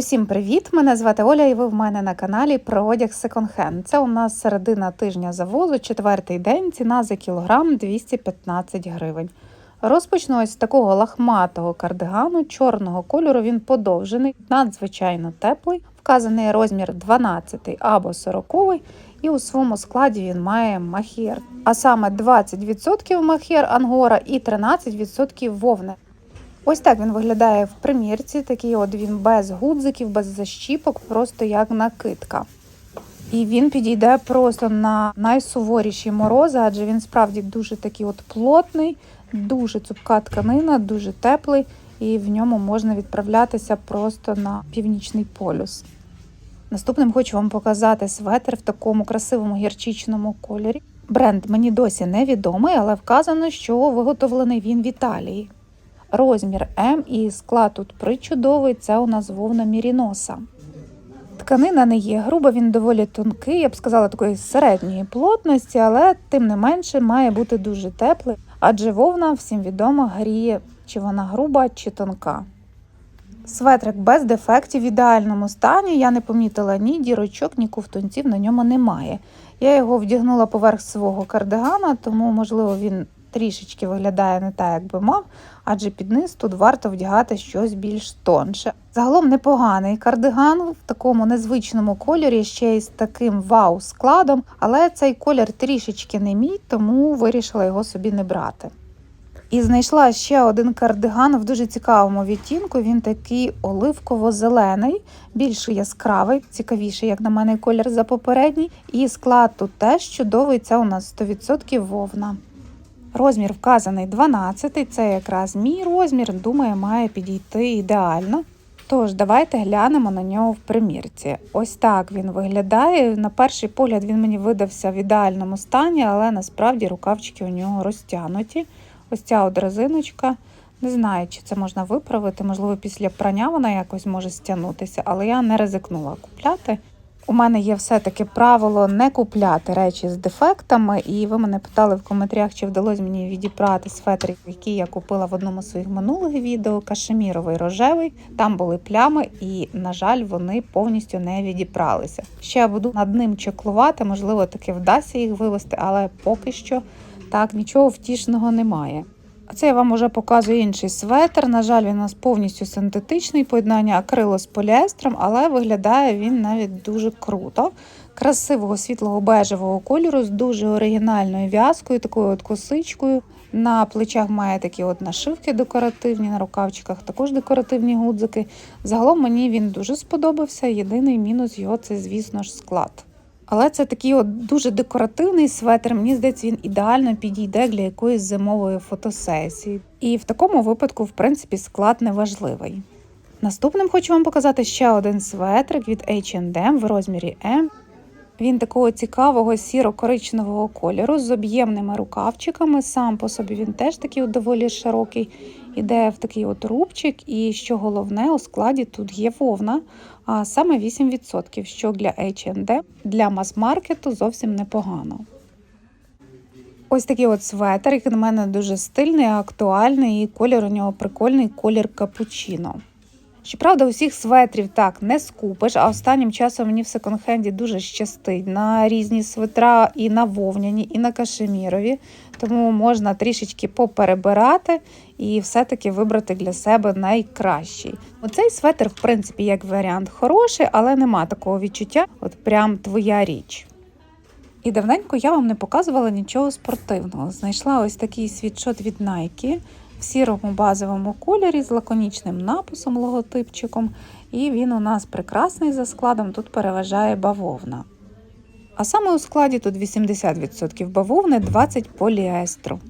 Усім привіт! Мене звати Оля, і ви в мене на каналі про одяг секонд-хенд. Це у нас середина тижня завозу, четвертий день, ціна за кілограм 215 гривень. Розпочну ось з такого лахматого кардигану чорного кольору. Він подовжений, надзвичайно теплий. Вказаний розмір 12 або 40 і у своєму складі він має махір. А саме 20% махір ангора і 13% вовни. Ось так він виглядає в примірці. Такий от він без гудзиків, без защіпок, просто як накидка. І він підійде просто на найсуворіші морози, адже він справді дуже такий от плотний, дуже цупка тканина, дуже теплий, і в ньому можна відправлятися просто на північний полюс. Наступним хочу вам показати светр в такому красивому гірчичному кольорі. Бренд мені досі невідомий, але вказано, що виготовлений він в Італії. Розмір М і склад тут причудовий, це у нас вовна міріноса. Тканина не є груба, він доволі тонкий, я б сказала, такої середньої плотності, але тим не менше має бути дуже теплий, адже вовна всім відомо гріє, чи вона груба, чи тонка. Светрик без дефектів в ідеальному стані. Я не помітила ні дірочок, ні ковтунців на ньому немає. Я його вдягнула поверх свого кардигана, тому, можливо, він трішечки виглядає не так, як би мав, адже під низ тут варто вдягати щось більш тонше. Загалом непоганий кардиган в такому незвичному кольорі, ще й з таким вау-складом, але цей колір трішечки не мій, тому вирішила його собі не брати. І знайшла ще один кардиган в дуже цікавому відтінку. Він такий оливково-зелений, більш яскравий, цікавіший, як на мене, колір за попередній. І склад тут теж чудовий. Це у нас 100% вовна. Розмір вказаний 12, це якраз мій розмір, думаю, має підійти ідеально. Тож, давайте глянемо на нього в примірці. Ось так він виглядає. На перший погляд він мені видався в ідеальному стані, але насправді рукавчики у нього розтягнуті. Ось ця от резиночка. Не знаю, чи це можна виправити, можливо, після прання вона якось може стягнутися, але я не ризикнула купляти. У мене є все-таки правило не купляти речі з дефектами, і ви мене питали в коментарях, чи вдалося мені відібрати светр, який я купила в одному з своїх минулих відео, кашеміровий рожевий. Там були плями, і, на жаль, вони повністю не відібралися. Ще я буду над ним чеклувати, можливо, таки вдасться їх вивести, але поки що так нічого втішного немає. А це я вам уже показую інший светр. На жаль, він у нас повністю синтетичний, поєднання акрилу з поліестром, але виглядає він навіть дуже круто. Красивого світлого бежевого кольору з дуже оригінальною в'язкою, такою от косичкою. На плечах має такі от нашивки декоративні, на рукавчиках також декоративні гудзики. Загалом мені він дуже сподобався. Єдиний мінус його це, звісно ж, склад. Але це такий от дуже декоративний светр. Мені здається, він ідеально підійде для якоїсь зимової фотосесії. І в такому випадку, в принципі, склад неважливий. Наступним хочу вам показати ще один светрик від H&M в розмірі M. Він такого цікавого сіро-коричневого кольору з об'ємними рукавчиками. Сам по собі він теж такий доволі широкий. Іде в такий от рубчик, і що головне, у складі тут є вовна, а саме 8%, що для H&D, для мас-маркету зовсім непогано. Ось такий от светр, який на мене дуже стильний, актуальний, і колір у нього прикольний колір капучино. Щоправда, усіх светрів так не скупиш, а останнім часом мені в секонд-хенді дуже щастить на різні светра і на вовняні, і на кашемірові. Тому можна трішечки поперебирати і все-таки вибрати для себе найкращий. Оцей светр, в принципі, як варіант хороший, але нема такого відчуття, от прям твоя річ. І давненько я вам не показувала нічого спортивного. Знайшла ось такий світшот від Nike в сірому базовому кольорі з лаконічним написом, логотипчиком. І він у нас прекрасний за складом, тут переважає бавовна. А саме у складі тут 80% бавовни, 20% поліестру.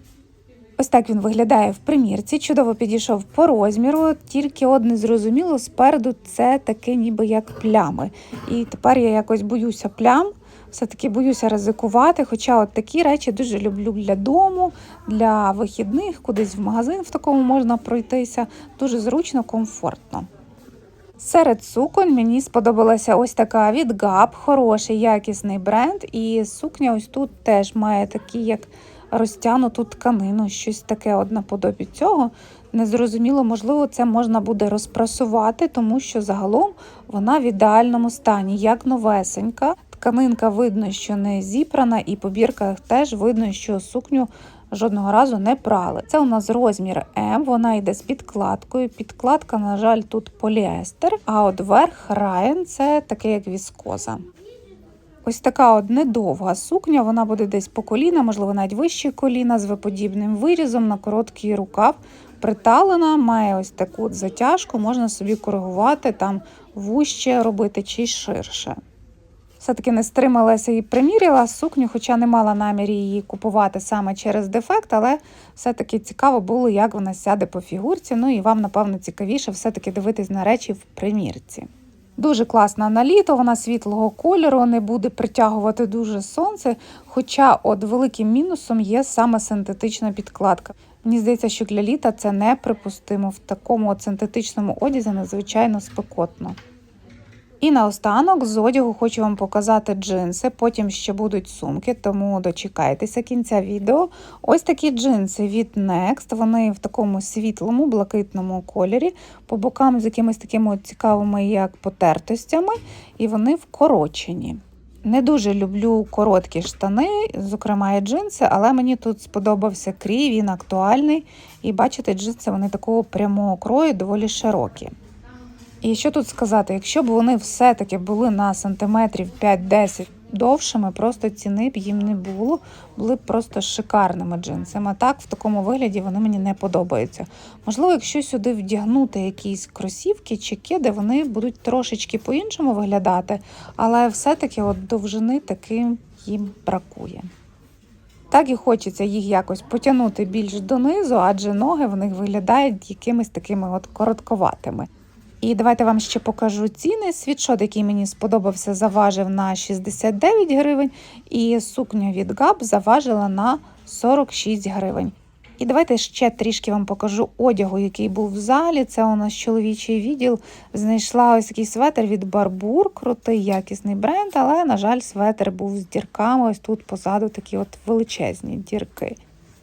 Ось так він виглядає в примірці, чудово підійшов по розміру, тільки одне зрозуміло, спереду це таке ніби як плями. І тепер я якось боюся плям, все-таки боюся ризикувати. Хоча от такі речі дуже люблю для дому, для вихідних, кудись в магазин в такому можна пройтися. Дуже зручно, комфортно. Серед суконь мені сподобалася ось така від Gap, хороший якісний бренд. І сукня ось тут теж має такий як розтягнуту тканину, щось таке наподобі цього. Незрозуміло, можливо, це можна буде розпрасувати, тому що загалом вона в ідеальному стані, як новесенька. Тканинка видно, що не зіпрана, і по бірках теж видно, що сукню жодного разу не прали. Це у нас розмір М, вона йде з підкладкою. Підкладка, на жаль, тут поліестер, а от верх Райан це таке як віскоза. Ось така от недовга сукня, вона буде десь по коліна, можливо, навіть вище коліна з виподібним вирізом на короткий рукав. Приталена, має ось таку от затяжку, можна собі коригувати, там вуще робити чи ширше. Все-таки не стрималася і приміряла сукню, хоча не мала намірі її купувати саме через дефект, але все-таки цікаво було, як вона сяде по фігурці. Ну і вам, напевно, цікавіше все-таки дивитись на речі в примірці. Дуже класна на літо, вона світлого кольору, не буде притягувати дуже сонце. Хоча от великим мінусом є саме синтетична підкладка. Мені здається, що для літа це неприпустимо. В такому от синтетичному одязі надзвичайно спекотно. І наостанок з одягу хочу вам показати джинси, потім ще будуть сумки, тому дочекайтеся кінця відео. Ось такі джинси від Next, вони в такому світлому, блакитному кольорі, по бокам з якимись такими цікавими, як потертостями, і вони вкорочені. Не дуже люблю короткі штани, зокрема і джинси, але мені тут сподобався крій, він актуальний. І бачите, джинси вони такого прямого крою, доволі широкі. І що тут сказати, якщо б вони все-таки були на сантиметрів 5-10 довшими, просто ціни б їм не було, були б просто шикарними джинсами. А так, в такому вигляді вони мені не подобаються. Можливо, якщо сюди вдягнути якісь кросівки чи кеди, вони будуть трошечки по-іншому виглядати, але все-таки от довжини таким їм бракує. Так і хочеться їх якось потягнути більш донизу, адже ноги в них виглядають якимись такими от коротковатими. І давайте вам ще покажу ціни. Світшот, який мені сподобався, заважив на 69 гривень, і сукня від Gap заважила на 46 гривень. І давайте ще трішки вам покажу одягу, який був в залі. Це у нас чоловічий відділ. Знайшла ось такий светр від Барбур, крутий якісний бренд, але, на жаль, светр був з дірками. Ось тут позаду такі от величезні дірки.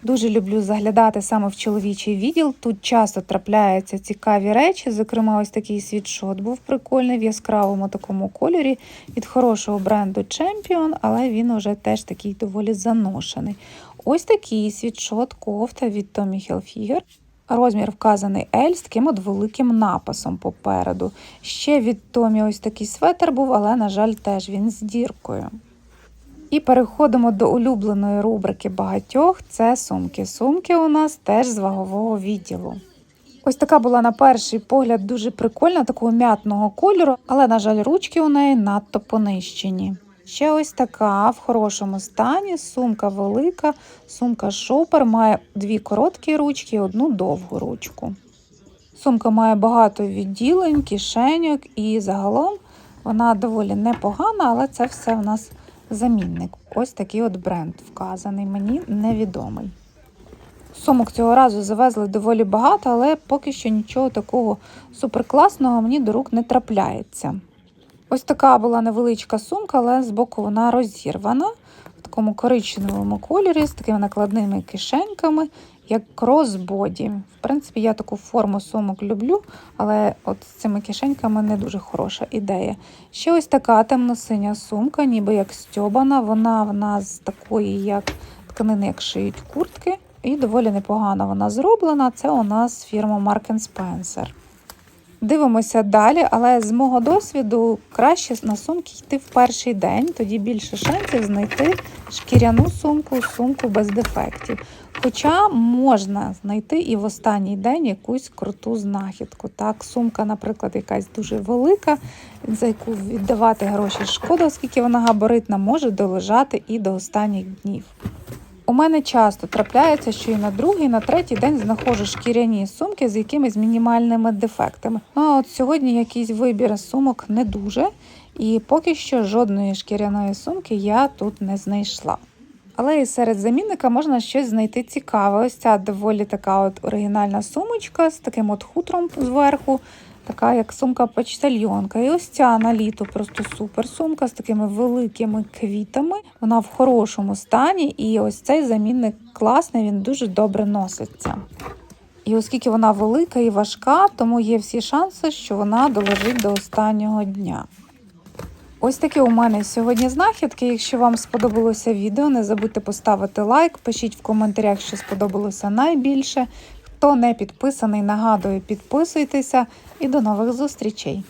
Дуже люблю заглядати саме в чоловічий відділ. Тут часто трапляються цікаві речі. Зокрема, ось такий світшот був прикольний в яскравому такому кольорі від хорошого бренду Champion, але він уже теж такий доволі заношений. Ось такий світшот кофта від Tommy Hilfiger. Розмір вказаний L з таким от великим написом попереду. Ще від Томі ось такий светр був, але, на жаль, теж він з діркою. І переходимо до улюбленої рубрики багатьох це сумки. Сумки у нас теж з вагового відділу. Ось така була на перший погляд дуже прикольна, такого м'ятного кольору, але, на жаль, ручки у неї надто понищені. Ще ось така в хорошому стані, сумка велика, сумка шопер, має дві короткі ручки і одну довгу ручку. Сумка має багато відділень, кишеньок і загалом вона доволі непогана, але це все в нас замінник. Ось такий от бренд вказаний, мені невідомий. Сумок цього разу завезли доволі багато, але поки що нічого такого суперкласного мені до рук не трапляється. Ось така була невеличка сумка, але збоку вона розірвана такому коричневому кольорі з такими накладними кишеньками, як кросбоді. В принципі, я таку форму сумок люблю, але от з цими кишеньками не дуже хороша ідея. Ще ось така темно-синя сумка, ніби як стьобана. Вона в нас такої, як тканини, як шиють куртки. І доволі непогано вона зроблена. Це у нас фірма Mark Spencer. Дивимося далі, але з мого досвіду краще на сумки йти в перший день, тоді більше шансів знайти шкіряну сумку, сумку без дефектів. Хоча можна знайти і в останній день якусь круту знахідку. Так, сумка, наприклад, якась дуже велика, за яку віддавати гроші шкода, оскільки вона габаритна, може долежати і до останніх днів. У мене часто трапляється, що і на другий, і на третій день знаходжу шкіряні сумки з якимись мінімальними дефектами. Ну а от сьогодні якийсь вибір сумок не дуже, і поки що жодної шкіряної сумки я тут не знайшла. Але і серед замінника можна щось знайти цікаве. Ось ця доволі така от оригінальна сумочка з таким от хутром зверху. Така як сумка почтальйонка. І ось ця на літо просто супер сумка з такими великими квітами. Вона в хорошому стані, і ось цей замінник класний, він дуже добре носиться. І оскільки вона велика і важка, тому є всі шанси, що вона долежить до останнього дня. Ось такі у мене сьогодні знахідки. Якщо вам сподобалося відео, не забудьте поставити лайк, пишіть в коментарях, що сподобалося найбільше. Хто не підписаний, нагадую, підписуйтеся і до нових зустрічей!